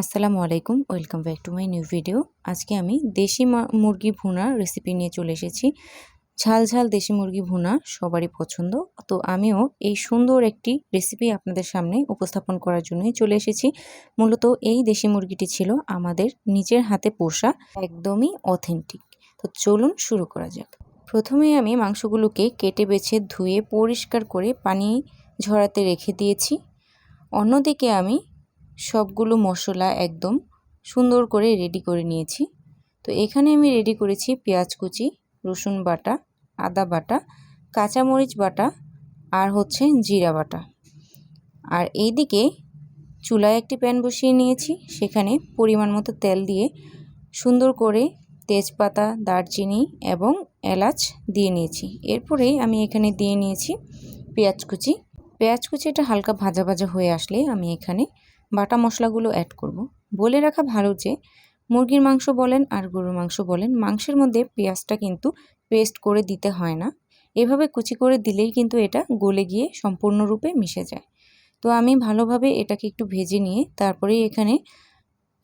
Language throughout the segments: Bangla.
আসসালামু আলাইকুম, welcome back to my new video. আজকে আমি দেশি মুরগি ভুনা রেসিপি নিয়ে চলে এসেছি। ঝাল ঝাল দেশি মুরগি ভুনা সবারই পছন্দ। তো আমিও এই সুন্দর একটি রেসিপি আপনাদের সামনে উপস্থাপন করার জন্যই চলে এসেছি। মূলত এই দেশি মুরগিটি ছিল আমাদের নিজের হাতে পোষা, একদমই অথেন্টিক তো চলুন শুরু করা যাক। প্রথমে আমি মাংসগুলোকে কেটে বেছে ধুয়ে পরিষ্কার করে পানি ঝরাতে রেখে দিয়েছি। অন্যদিকে আমি সবগুলো মশলা একদম সুন্দর করে রেডি করে নিয়েছি। তো এখানে আমি রেডি করেছি পেঁয়াজ কুচি, রসুন বাটা, আদা বাটা, কাঁচামরিচ বাটা আর হচ্ছে জিরা বাটা। আর এইদিকে চুলায় একটি প্যান বসিয়ে নিয়েছি, সেখানে পরিমাণ মতো তেল দিয়ে সুন্দর করে তেজপাতা, দারচিনি এবং এলাচ দিয়ে নিয়েছি। এরপরেই আমি এখানে দিয়ে নিয়েছি পেঁয়াজ কুচি। পেঁয়াজ কুচিটা হালকা ভাজা ভাজা হয়ে আসলে আমি এখানে বাটা মশলাগুলো অ্যাড করব। বলে রাখা ভালো যে, মুরগির মাংস বলেন আর গরুর মাংস বলেন, মাংসের মধ্যে পেঁয়াজটা কিন্তু পেস্ট করে দিতে হয় না। এভাবে কুচি করে দিলেই কিন্তু এটা গলে গিয়ে সম্পূর্ণরূপে মিশে যায়। তো আমি ভালোভাবে এটাকে একটু ভেজে নিয়ে তারপরেই এখানে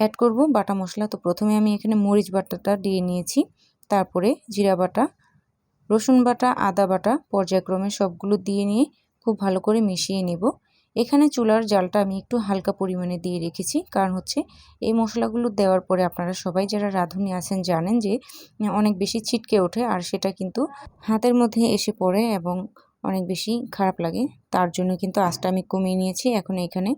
অ্যাড করব বাটা মশলা। তো প্রথমে আমি এখানে মরিচ বাটাটা দিয়ে নিয়েছি। তারপরে জিরা বাটা, রসুন বাটা, আদা বাটা পর্যায়ক্রমে সবগুলো দিয়ে নিয়ে খুব ভালো করে মিশিয়ে নেব। এখানে চুলার জালটা আমি একটু হালকা পরিমাণে দিয়ে রেখেছি। কারণ হচ্ছে এই মশলাগুলো দেওয়ার পরে আপনারা সবাই যারা রাঁধুনি আছেন জানেন যে, অনেক বেশি ছিটকে ওঠে আর সেটা কিন্তু হাতের মধ্যে এসে পড়ে এবং অনেক বেশি খারাপ লাগে। তার জন্য কিন্তু আঁচটা আমি কমিয়ে নিয়েছি। এখন এখানে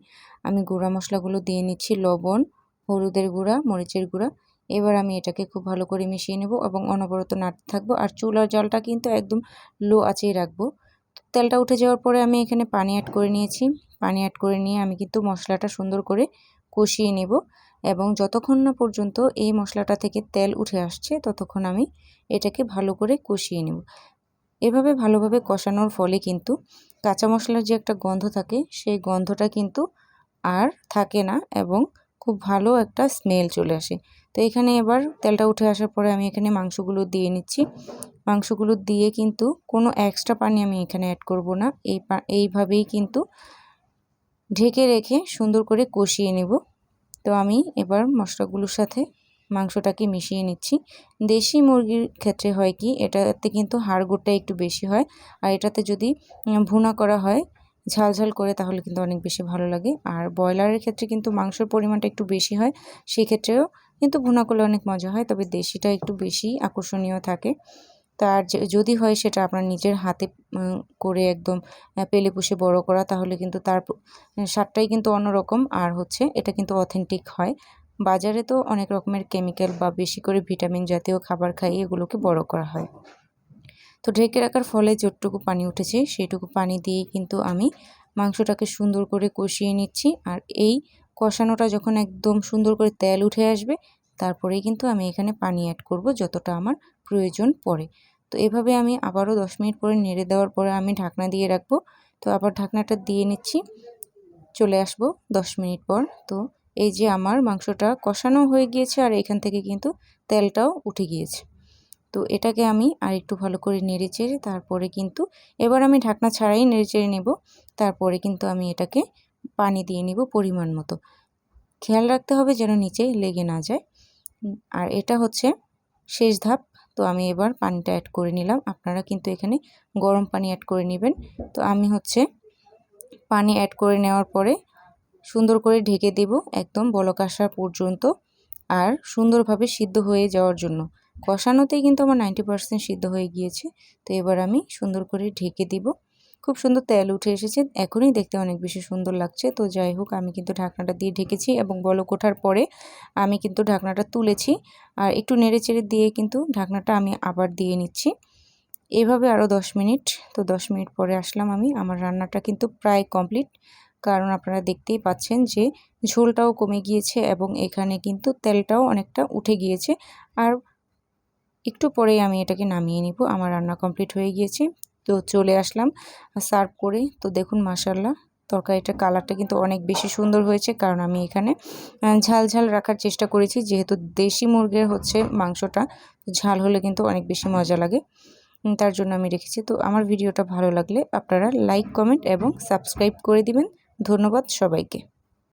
আমি গুঁড়া মশলাগুলো দিয়ে নিচ্ছি, লবণ, হলুদের গুঁড়া, মরিচের গুঁড়া। এবার আমি এটাকে খুব ভালো করে মিশিয়ে নেব এবং অনবরত নাড়তে থাকব। আর চুলার জলটা কিন্তু একদম লো আঁচেই রাখব। তেলটা উঠে যাওয়ার পরে আমি এখানে পানি অ্যাড করে নিয়েছি। পানি অ্যাড করে নিয়ে আমি কিন্তু মশলাটা সুন্দর করে কষিয়ে নেব এবং যতক্ষণ না পর্যন্ত এই মশলাটা থেকে তেল উঠে আসছে, ততক্ষণ আমি এটাকে ভালো করে কষিয়ে নেব। এভাবে ভালোভাবে কষানোর ফলে কিন্তু কাঁচা মশলার যে একটা গন্ধ থাকে, সেই গন্ধটা কিন্তু আর থাকে না এবং খুব ভালো একটা স্মেল চলে আসে। তো এখানে এবার তেলটা উঠে আসার পরে আমি এখানে মাংসগুলো দিয়ে নিচ্ছি। মাংসগুলো দিয়ে কিন্তু কোনো এক্সট্রা পানি আমি এখানে অ্যাড করব না। এই এইভাবেই কিন্তু ঢেকে রেখে সুন্দর করে কষিয়ে নেব। তো আমি এবার মশলাগুলোর সাথে মাংসটাকে মিশিয়ে নিচ্ছি। দেশি মুরগির ক্ষেত্রে হয় কি, এটাতে কিন্তু হাড়গোড়টা একটু বেশি হয়। আর এটাতে যদি ভুনা করা হয়, ঝাল ঝাল করে, তাহলে কিন্তু অনেক বেশি ভালো লাগে। আর ব্রয়লারের ক্ষেত্রে কিন্তু মাংসের পরিমাণটা একটু বেশি হয়। সেক্ষেত্রেও কিন্তু ভুনা করলে অনেক মজা হয়, তবে দেশিটা একটু বেশি আকর্ষণীয় থাকে। তার যদি হয় সেটা আপনার নিজের হাতে করে একদম পেলে পুষে বড় করা, তাহলে কিন্তু তার স্বাদটাই কিন্তু অন্যরকম। আর হচ্ছে এটা কিন্তু অথেন্টিক হয়। বাজারে তো অনেক রকমের কেমিক্যাল বা বেশি করে ভিটামিন জাতীয় খাবার খাইয়ে এগুলোকে বড় করা হয়। তো ঢেকে রাখার ফলে যতটুকু পানি উঠেছে সেইটুকু পানি দিয়েই কিন্তু আমি মাংসটাকে সুন্দর করে কষিয়ে নিচ্ছি। আর এই কষানোটা যখন একদম সুন্দর করে তেল উঠে আসবে, তারপরেই কিন্তু আমি এখানে পানি অ্যাড করব যতটা আমার প্রয়োজন পড়ে। তো এভাবে আমি আবারও দশ মিনিট পরে নেড়ে দেওয়ার পরে আমি ঢাকনা দিয়ে রাখব। তো আবার ঢাকনাটা দিয়ে নিচ্ছি, চলে আসব দশ মিনিট পর। তো এই যে আমার মাংসটা কষানো হয়ে গিয়েছে আর এখান থেকে কিন্তু তেলটাও উঠে গিয়েছে। তো এটাকে আমি আর একটু ভালো করে নেড়ে চেড়ে তারপরে কিন্তু এবার আমি ঢাকনা ছাড়াই নেড়ে চেড়ে নেব। তারপরে কিন্তু আমি এটাকে পানি দিয়ে নিব পরিমাণ মতো। খেয়াল রাখতে হবে যেন নিচে লেগে না যায়। আর এটা হচ্ছে শেষ ধাপ। তো আমি এবার পানিটা অ্যাড করে নিলাম। আপনারা কিন্তু এখানে গরম পানি অ্যাড করে নেবেন। তো আমি হচ্ছে পানি অ্যাড করে নেওয়ার পরে সুন্দর করে ঢেকে দেব একদম বলক আসা পর্যন্ত আর সুন্দরভাবে সিদ্ধ হয়ে যাওয়ার জন্য। কষানোতেই কিন্তু আমার নাইনটি পারসেন্ট সিদ্ধ হয়ে গিয়েছে। তো এবার আমি সুন্দর করে ঢেকে দিব। খুব সুন্দর তেল উঠে এসেছে। এখনই দেখতে অনেক বেশি সুন্দর লাগছে। তো যাই হোক, আমি কিন্তু ঢাকনাটা দিয়ে ঢেকেছি এবং বলক ওঠার পরে আমি কিন্তু ঢাকনাটা তুলেছি। আর একটু নেড়ে চেড়ে দিয়ে কিন্তু ঢাকনাটা আমি আবার দিয়ে নিচ্ছি। এভাবে আরও দশ মিনিট। তো দশ মিনিট পরে আসলাম আমি। আমার রান্নাটা কিন্তু প্রায় কমপ্লিট। কারণ আপনারা দেখতেই পাচ্ছেন যে ঝোলটাও কমে গিয়েছে এবং এখানে কিন্তু তেলটাও অনেকটা উঠে গিয়েছে। আর একটু পরেই আমি এটাকে নামিয়ে নিব। আমার রান্না কমপ্লিট হয়ে গিয়েছে। তো চলে আসলাম সার্ভ করে। তো দেখুন মাসাল্লাহ তরকারিটার কালারটা কিন্তু অনেক বেশি সুন্দর হয়েছে কারণ আমি এখানে ঝাল ঝাল রাখার চেষ্টা করেছি। যেহেতু দেশি মুরগির হচ্ছে মাংসটা, ঝাল হলে কিন্তু অনেক বেশি মজা লাগে। তার জন্য আমি রেখেছি। তো আমার ভিডিওটা ভালো লাগলে আপনারা লাইক, কমেন্ট এবং সাবস্ক্রাইব করে দিবেন। ধন্যবাদ সবাইকে।